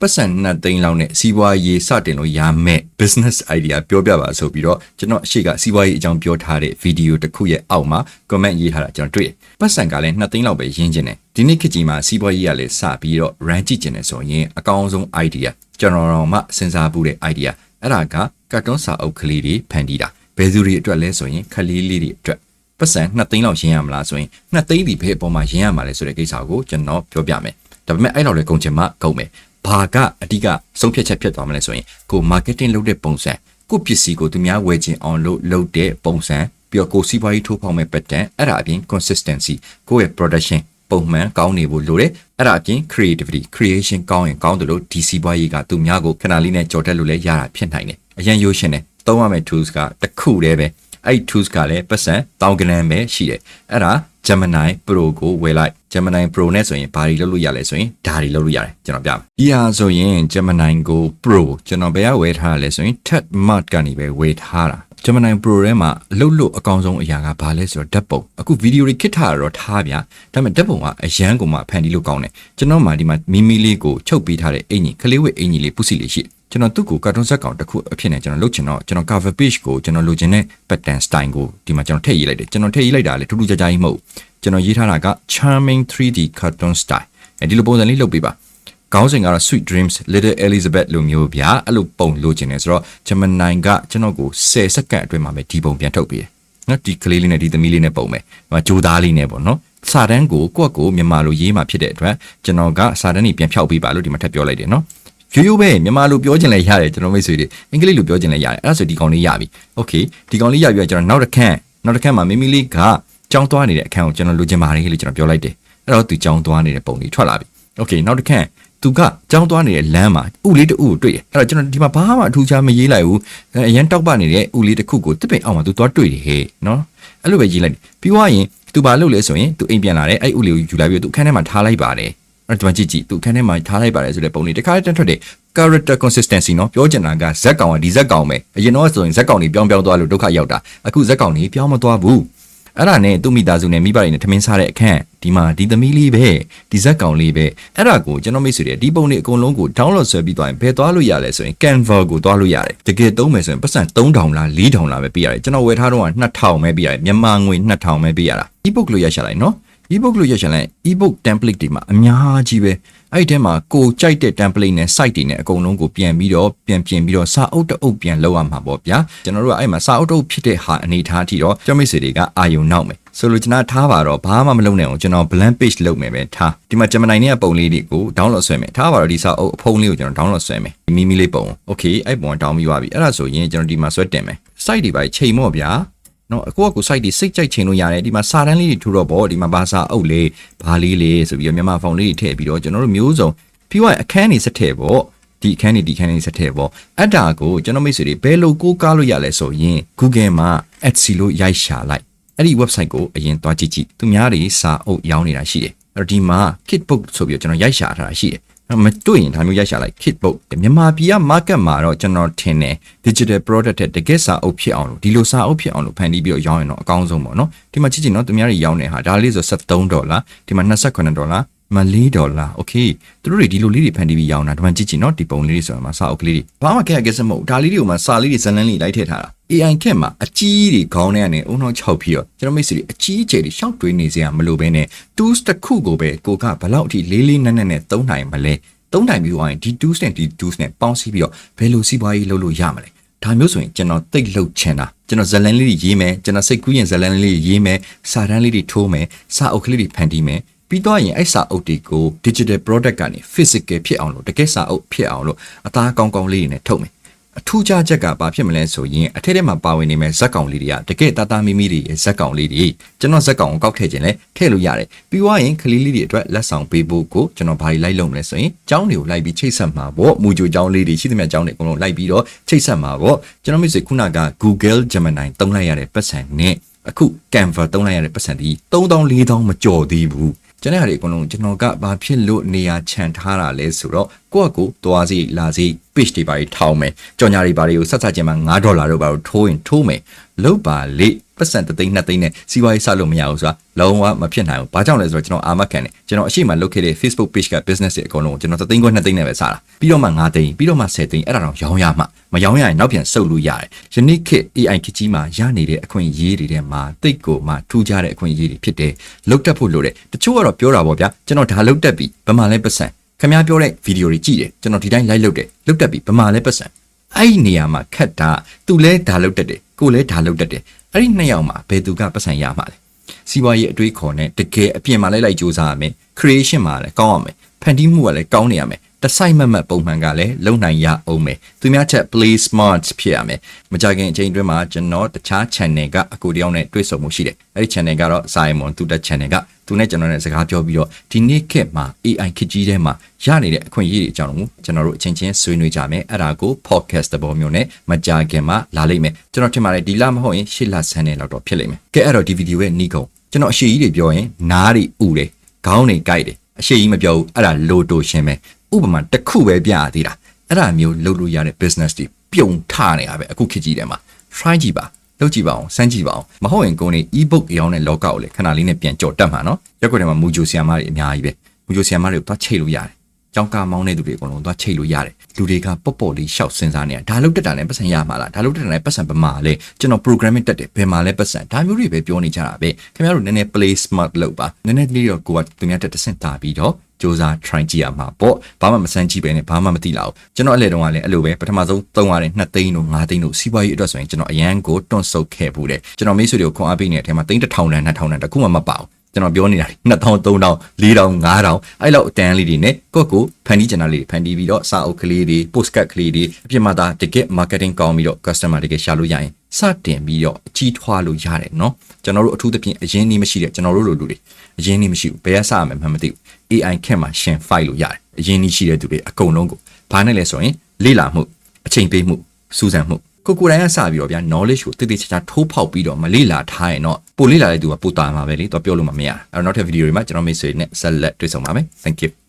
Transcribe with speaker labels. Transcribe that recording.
Speaker 1: ပတ်စံနှစ်သိန်းလောက်နဲ့စီးပွားရေးစတင်လို့ရမယ် business idea ပြောပြပါဆိုပြီးတော့ကျွန်တော်အရှိကစီးပွားရေးအကြောင်းပြောထားတဲ့ဗီဒီယိုတစ်ခုရဲ့အောက်မှာ comment ရေးထားတာကျွန်တော်တွေ့တယ်ပတ်စံကလည်းနှစ်သိန်းလောက်ပဲရင်းကျင်တယ်ဒီနေ့ခေတ်ကြီးမှာစီးပွားရေးကလည်းစပြီးတော့ run ကြည့်ကျင်တယ်ဆိုရင်အကောင်းဆုံး idea ကျွန်တော်တို့မှစဉ်းစားမှုတဲ့ idea အဲ့ဒါကကတ်တွန်းစာအုပ်ကလေးတွေဖန်တီးတာဘယ်သူတွေအတွက်လဲဆိုရင်ခလေးလေးတွေအတွက်ပတ်စံ2သိန်းလောက်ရင်းရမလားဆိုရင်2သိန်းဒီဘယ်အပေါ်မှာရင်းရမှာလဲဆိုတဲ့ကိစ္စကိုကျွန်တော်ပြောပြမယ်ဒါပေမဲ့အဲ့လောက်လေကုန်ချင်မှကုန်မယ် ဘာကအဓိကဆုံးဖြတ်ချက်ဖြစ်သွားမလဲဆိုရင်ကို marketing လုပ်တဲ့ပုံစံကိုပစ္စည်းကိုသူများဝယ်ခြင်းအောင်လို့လုပ်တဲ့ပုံစံပြီးတော့ကိုစီးပွားရေးထိုးဖောက်မဲ့ pattern အဲ့ဒါအပြင် consistency ကိုယ့်ရဲ့ production ပုံမှန်ကောင်းနေဖို့လိုတယ်အဲ့ဒါအပြင် creativity creation ကောင်းရင်ကောင်းတယ်လို့ဒီစီးပွားရေးကသူများကိုခဏလေးနဲ့ကြော်တက်လို့လည်းရတာဖြစ်နိုင်တယ်အရင်ရိုးရှင်းတယ်သုံးရမယ့် tools ကတစ်ခုတည်းပဲအဲ့ tools ကလည်းပတ်စံတောင်းကနန်းပဲရှိတယ်အဲ့ဒါ Gemini Pro ကိုဝယ်လိုက် Gemini Pro နဲ့ဆိုရင်ဘာတွေလုပ်လို့ရလဲဆိုရင်ဒါတွေလုပ်လို့ရတယ်ကျွန်တော်ပြမယ်ဒီဟာဆိုရင် Gemini Go Pro ကျွန်တော်ဘယ်ကဝယ်ထားရလဲဆိုရင် Ted Mart ကနေပဲဝယ်ထားတာ Gemini Pro ထဲမှာအလုပ်လို့အကောင်းဆုံးအရာကဘာလဲဆိုတော့ဓာတ်ပုံအခုဗီဒီယိုတွေခစ်ထားတော့ထားဗျာဒါပေမဲ့ဓာတ်ပုံကအရန်ကိုမှဖန်တီးလို့ကောင်းတယ်ကျွန်တော်မှဒီမှာမီမီလေးကိုချုပ်ပေးထားတဲ့အင်ကြီးခလေးဝက်အင်ကြီးလေးပုစီလေးရှိ ကျွန်တော်သူ့ကိုကာတွန်းဇက်ကောင်တစ်ခုအဖြစ်နဲ့ကျွန်တော်လုပ်ချင်တော့ကျွန်တော် cover page ကိုကျွန်တော်လိုချင်တဲ့ pattern style ကိုဒီမှာကျွန်တော်ထည့်ရေးလိုက်တယ်ကျွန်တော်ထည့်ရေးလိုက်တာလေထူးထူးခြားခြားကြီးမဟုတ်ကျွန်တော်ရေးထားတာက charming 3D cartoon style အဲဒီလိုပုံစံလေးလုပ်ပေးပါခေါင်းစဉ်ကတော့ Sweet Dreams Little Elizabeth လိုမျိုးဗျာအဲ့လိုပုံလိုချင်တယ်ဆိုတော့ Gemini ကကျွန်တော်ကို10စက္ကန့်အတွင်းမှာပဲဒီပုံပြန်ထုတ်ပေးတယ်နော်ဒီကလေးလေးနဲ့ဒီသမီးလေးနဲ့ပုံမယ်ဟိုဂျိုသားလေးနဲ့ပေါ့နော်စာတန်းကိုကိုယ့်ကိုမြန်မာလိုရေးมาဖြစ်တဲ့အတွက်ကျွန်တော်ကစာတန်းကြီးပြန်ဖြောက်ပေးပါလို့ဒီမှာထပ်ပြောလိုက်တယ်နော် ရိုးရိုးပဲမြန်မာလိုပြောချင်လဲရတယ်ကျွန်တော်မိတ်ဆွေတွေအင်္ဂလိပ်လိုပြောချင်လဲရတယ်အဲ့ဒါဆိုဒီကောင်လေးရပြီโอเคဒီကောင်လေးရပြီကျွန်တော်နောက်တစ်ခန့်နောက်တစ်ခန့်မှာမိမိလေးကကြောင်းသွားနေတဲ့အခန်းကိုကျွန်တော်လိုချင်ပါတယ်လို့ကျွန်တော်ပြောလိုက်တယ်အဲ့တော့သူကြောင်းသွားနေတဲ့ပုံလေးထွက်လာပြီโอเคနောက်တစ်ခန့်သူကကြောင်းသွားနေတဲ့လမ်းမှာဥလေးတူကိုတွေ့တယ်အဲ့တော့ကျွန်တော်ဒီမှာဘာမှအထူးခြားမရေးလိုက်ဘူးအရန်တောက်ပနေတဲ့ဥလေးတစ်ခုကိုတစ်ပင်အောက်မှာသူသွားတွေ့တယ်ဟဲ့နော်အဲ့လိုပဲရေးလိုက်တယ်ပြီးွားရင်သူဘာလုပ်လဲဆိုရင်သူအိမ်ပြန်လာတယ်အဲ့ဥလေးကိုယူလာပြီးသူအခန်းထဲမှာထားလိုက်ပါတယ် အဲ့တော့ကြည့်ကြည့်သူအခန်းထဲမှာထားလိုက်ပါတယ်ဆိုတဲ့ပုံလေးတခါတည်းထွက်တယ် character consistency เนาะပြောချင်တာကဇက်ကောင်ကဒီဇက်ကောင်ပဲအရင်တော့ဆိုရင်ဇက်ကောင်တွေပြောင်းပြောင်းသွားလို့ဒုက္ခရောက်တာအခုဇက်ကောင်တွေပြောင်းမသွားဘူးအဲ့ဒါနဲ့သူ့မိသားစုနဲ့မိဘတွေနဲ့ထမင်းစားတဲ့အခန့်ဒီမှာဒီသမီးလေးပဲဒီဇက်ကောင်လေးပဲအဲ့ဒါကိုကျွန်တော်မိတ်ဆွေတွေဒီပုံတွေအကုန်လုံးကို download ဆွဲပြီးသွားရင်ဘယ်သွားလို့ရလဲဆိုရင် Canva ကိုသွားလို့ရတယ်တကယ်သုံးမယ်ဆိုရင်ပတ်စံ3000လား4000လားပဲပေးရတယ်ကျွန်တော်ဝယ်ထားတော့က2000ပဲပေးရတယ်မြန်မာငွေ2000ပဲပေးရတာ ebook လို့ရရှာလိုက်နော် ebook လို့ရချင်လိုက် ebook template တွေမှာအများကြီးပဲအဲ့ဒီထဲမှာကိုကြိုက်တဲ့ template နဲ့ site တွေနဲ့အကုန်လုံးကိုပြန်ပြီးတော့ပြန်ပြင်ပြီးတော့စာအုပ်တအုပ်ပြန်လောက်ရမှာပေါ့ဗျာကျွန်တော်တို့ကအဲ့မှာစာအုပ်တအုပ်ဖြစ်တဲ့ဟာအနေထားအထိတော့ကျောင်းမိတ်ဆွေတွေကအာယုံနောက်မယ်ဆိုလိုချင်တာထားပါတော့ဘာမှမလုပ်နိုင်အောင်ကျွန်တော် blank page လုပ်မယ်ပဲထားဒီမှာ Gemini နဲ့ပုံလေးတွေကို download ဆွဲမယ်ထားပါတော့ဒီစာအုပ်အဖုံးလေးကိုကျွန်တော် download ဆွဲမယ်မိမိလေးပုံ okay အဲ့ပုံက down ပြီးသွားပြီအဲ့ဒါဆိုရင်ကျွန်တော်ဒီမှာဆွဲတင်မယ် site တွေပါချိန်မော့ဗျာ နော်အကိုကကို site တွေစိတ်ကြိုက်ချင်လို့ရတယ်ဒီမှာစာတန်းလေးတွေထူတော့ဗောဒီမှာဘာစာအုပ်လေးဘာလေးလေးဆိုပြီးတော့မြန်မာဖောင်လေးတွေထည့်ပြီးတော့ကျွန်တော်တို့မျိုးစုံပြီးတော့အခန်းနေစက်ထည့်ဗောဒီအခန်းနေဒီအခန်းနေစက်ထည့်ဗောအဲ့ဒါကိုကျွန်တော်မိတ်ဆွေတွေဘယ်လိုကိုးကားလို့ရလဲဆိုရင် Google မှာ Etsy လို့ရိုက်ရှာလိုက်အဲ့ဒီ website ကိုအရင်သွားကြည့်ကြည့်သူများတွေစာအုပ်ရောင်းနေတာရှိတယ်အဲ့တော့ဒီမှာ kitbook ဆိုပြီးတော့ကျွန်တော်ရိုက်ရှာထားတာရှိတယ် မတွေ့ရင်ဒါမျိုးရိုက်ရှာလိုက် kit book မြန်မာပြည်က market မှာတော့ကျွန်တော်ထင်တယ် digital product တဲ့တကယ်စာအုပ်ဖြစ်အောင်လို့ဒီလိုစာအုပ်ဖြစ်အောင်လို့ဖန်တီးပြီးတော့ရောင်းရင်တော့အကောင်းဆုံးပေါ့နော်ဒီမှာကြည့်ကြည့်နော်သူများတွေရောင်းနေဟာဒါလေးဆို73ဒေါ်လာဒီမှာ28ဒေါ်လာ မ4ဒေါ်လာโอเคသူတို့တွေဒီလိုလေးတွေဖန်တီးပြီးရောင်းတာဒီမှာကြည့်ကြည့်နော်ဒီပုံလေးတွေဆိုတာမှာစာအုပ်ကလေးတွေဘာမှခက်ရကစမဟုတ်ဒါလေးတွေကိုမှစာလေးတွေဇလန်းလေးလိုက်ထည့်ထားတာ AI ခက်မှာအကြီးတွေခေါင်းထဲကနေအုံနောက်6ပြီးတော့ကျွန်တော်မိတ်ဆွေတွေအကြီးအကျယ်တွေရှောက်တွေးနေစရာမလိုဘဲနဲ့ tools တစ်ခုကိုပဲကိုကဘလောက်အထိလေးလေးနက်နက်နဲ့သုံးနိုင်မလဲသုံးနိုင်ပြီးသွားရင်ဒီ tools နဲ့ဒီ tools နဲ့ပေါင်းစည်းပြီးတော့ဘယ်လိုစီးပွားရေးလုပ်လို့ရမလဲဒါမျိုးဆိုရင်ကျွန်တော်တိတ်လှုပ်ချင်တာကျွန်တော်ဇလန်လေးတွေရေးမယ်ကျွန်တော်စိတ်ကူးရင်ဇလန်လေးတွေရေးမယ်စာတန်းလေးတွေထိုးမယ်စာအုပ်ကလေးတွေဖန်တီးမယ် ပြီးတော့ရင်အဲ့စာအုပ်တွေကို digital product ကနေ physical ဖြစ်အောင်လို့တကယ်စာအုပ်ဖြစ်အောင်လို့အသားကောင်းကောင်းလေးတွေနဲ့ထုတ်မယ်အထူးခြားချက်ကဘာဖြစ်မလဲဆိုရင်အထက်ထဲမှာပါဝင်နေမဲ့ဇက်ကောင်လေးတွေကတကယ်တာတာမီမီတွေရဲ့ဇက်ကောင်လေးတွေကျွန်တော်ဇက်ကောင်ကိုကောက်ထည့်ခြင်းလဲထည့်လို့ရတယ်ပြီးွားရင်ကလေးလေးတွေအတွက်လက်ဆောင်ပေးဖို့ကိုကျွန်တော်ဘာကြီးလိုက်လုပ်မလဲဆိုရင်ကျောင်းတွေကိုလိုက်ပြီးချိတ်ဆက်မှာပေါ့မူကြိုကျောင်းလေးတွေရှိသမျှကျောင်းတွေအကုန်လုံးလိုက်ပြီးတော့ချိတ်ဆက်မှာပေါ့ကျွန်တော်မိတ်ဆွေခုနက Google Gemini တုံးလိုက်ရတဲ့ပတ်စံနဲ့အခု Canva တုံးလိုက်ရတဲ့ပတ်စံဒီ3000 4000မကျော်သေးဘူး ကျွန်တော်ဟာဒီအကုန်လုံးကျွန်တော်ကဘာဖြစ်လို့နေရာချန်ထားတာလဲဆိုတော့ကိုယ့်အကိုသွားစီလာစီ page တွေပါထောင်းမယ်ကြော်ညာတွေပါတွေကိုဆက်ဆက်ချင်းမှာ9ဒေါ်လာတော့ပါထိုးရင်ထိုးမယ်လောက်ပါလေ ပတ်စံတစ်သိန်းနှစ်သိန်းနဲ့စီးပွားရေးစလို့မရဘူးဆိုတာလုံးဝမဖြစ်နိုင်ဘူးဘာကြောင့်လဲဆိုတော့ကျွန်တော်အာမခံတယ်ကျွန်တော်အရှိမလုပ်ခဲ့တဲ့ Facebook page က business တွေအကုန်လုံးကိုကျွန်တော်တစ်သိန်းခွဲနှစ်သိန်းနဲ့ပဲစတာပြီးတော့မှ9သိန်းပြီးတော့မှ10သိန်းအဲ့ဒါတော့ရောင်းရမှမရောင်းရရင်နောက်ပြန်ဆုတ်လို့ရတယ်ယနေ့ခေတ် AI ခေတ်ကြီးမှာရနေတဲ့အခွင့်အရေးတွေထဲမှာတိတ်ကိုမှထူးခြားတဲ့အခွင့်အရေးတွေဖြစ်တယ်လုတ်တက်ဖို့လိုတယ်တချို့ကတော့ပြောတာပေါ့ဗျာကျွန်တော်ဒါလုတ်တက်ပြီဗမာလဲပတ်စံခင်ဗျားပြောတဲ့ဗီဒီယိုတွေကြည့်တယ်ကျွန်တော်ဒီတိုင်း live လုပ်တယ်လုတ်တက်ပြီဗမာလဲပတ်စံအဲ့ဒီနေရာမှာခက်တာသူလဲဒါလုတ်တက်တယ်ကိုလဲဒါလုတ်တက်တယ် အဲ့ဒီနှစ်ယောက်မှာဘယ်သူကပတ်စံရမှာလဲစီးပွားရေးအတွေးခေါ်နဲ့တကယ်အပြင်မှာလိုက်လိုက်စူးစမ်းရမယ် creation မှာလည်းကောင်းရမယ်ဖန်တီးမှုကလည်းကောင်းနေရမယ် တစိုက်မတ်မတ်ပုံမှန်ကလည်းလုံနိုင်ရအောင်မယ်သူများချက် play smart ဖြစ်ရမယ်မကြခင်အချိန်အတွင်းမှာကျွန်တော်တခြား channel ကအကူတယောက်နဲ့တွေ့ဆုံမှုရှိတယ်အဲ့ဒီ channel ကတော့ Simon သူတဲ့ channel ကသူနဲ့ကျွန်တော်နဲ့စကားပြောပြီးတော့ဒီနေ့ခေတ်မှာ AI ခေတ်ကြီးထဲမှာရနေတဲ့အခွင့်အရေးတွေအကြောင်းကိုကျွန်တော်တို့အချင်းချင်းဆွေးနွေးကြမယ်အဲ့ဒါကို podcast တဘောမျိုးနဲ့မကြခင်မှာလာလိမ့်မယ်ကျွန်တော်ထင်ပါတယ်ဒီလမဟုတ်ရင်ရှစ်လဆန်းနေလောက်တော့ဖြစ်လိမ့်မယ်ကဲအဲ့တော့ဒီဗီဒီယိုရဲ့နီးကုံကျွန်တော်အရှိကြီးတွေပြောရင်နားတွေဥတယ်ခေါင်းတွေကြိုက်တယ်အရှိကြီးမပြောဘူးအဲ့ဒါလိုတိုရှင်းပဲ ဥပမာတစ်ခုပဲပြရသေးတာအဲ့ဒါမျိုးလုပ်လို့ရတဲ့ business တွေပြုံထနေတာပဲအခုခေတ်ကြီးထဲမှာ try ကြည့်ပါလုပ်ကြည့်ပါအောင်စမ်းကြည့်ပါအောင်မဟုတ်ရင်ကိုယ်နေ e-book ရောင်းတဲ့လောကကိုလည်းခဏလေးနဲ့ပြန်ကြော်တက်မှာနော်ရက်ွက်ထဲမှာမူဂျိုဆီယာမတွေအများကြီးပဲမူဂျိုဆီယာမတွေကိုသွားချိတ်လို့ရတယ်ကြောင်းကားမောင်းတဲ့သူတွေအကုန်လုံးသွားချိတ်လို့ရတယ်လူတွေကပေါ့ပေါ့လေးရှောက်စဉ်းစားနေတာဒါလုတ်တက်တာလည်းပတ်စံရမှာလားဒါလုတ်တက်တာလည်းပတ်စံပမာလဲကျွန်တော် programming တက်တယ်ဘယ်မှာလဲပတ်စံဒါမျိုးတွေပဲပြောနေကြတာပဲခင်ဗျားတို့နည်းနည်း play smart လုပ်ပါနည်းနည်းလေးတော့ကိုကသူများတက်တစ်ဆင့်တာပြီးတော့ စူးစမ်း try ကြည့်ရမှာပေါ့ဘာမှမစမ်းကြည့်ပဲနဲ့ဘာမှမသိလာဘူးကျွန်တော်အလဲတုန်းကလည်းအဲ့လိုပဲပထမဆုံးသုံးရတယ်2သိန်းတို့5သိန်းတို့စီးပွားရေးအတွက်ဆိုရင်ကျွန်တော်အရန်ကိုတွန့်ဆုတ်ခဲ့ဘူးတယ်ကျွန်တော်မိတ်ဆွေတွေကိုခွန်အားပေးနေတဲ့အထဲမှာသိန်း1000တန်2000တန်တခုမှမပါဘူး ကျွန်တော်ပြောနေတာ2000 3000 4000 5000အဲ့လောက်အတန်းလေးတွေနဲ့ကိုယ့်ကိုဖန်တီးချင်တာလေးဖန်တီးပြီးတော့စာအုပ်ကလေးတွေ post card ကလေးတွေအပြစ်မှသာတကယ် marketing ကောင်းပြီးတော့ customer တကယ်ရှာလို့ရရင်စတင်ပြီးတော့အကြီးထွားလို့ရတယ်เนาะကျွန်တော်တို့အထူးသဖြင့်အရင်နေမရှိတဲ့ကျွန်တော်တို့လိုလူတွေအရင်နေမရှိဘူးဘယ်ကစရမယ်မှမသိဘူး AI ခက်မှာရှင် fight လို့ရတယ်အရင်နေရှိတဲ့သူတွေအကုန်လုံးကိုဘာနဲ့လဲဆိုရင်လေ့လာမှုအချိန်ပေးမှုစူးစမ်းမှု ကိုကိုယ်တိုင်ကစပြီးတော့ဗျာ knowledge ကိုတိတိကျကျထိုးဖောက်ပြီးတော့မလေ့လာထားရင်တော့ပိုလေ့လာတဲ့သူကပိုတာမှာပဲလေတော့ပြောလို့မမရအဲ့တော့နောက်ထပ်ဗီဒီယိုတွေမှာကျွန်တော်မိတ်ဆွေနဲ့ဆက်လက်တွေ့ဆုံပါမယ် thank you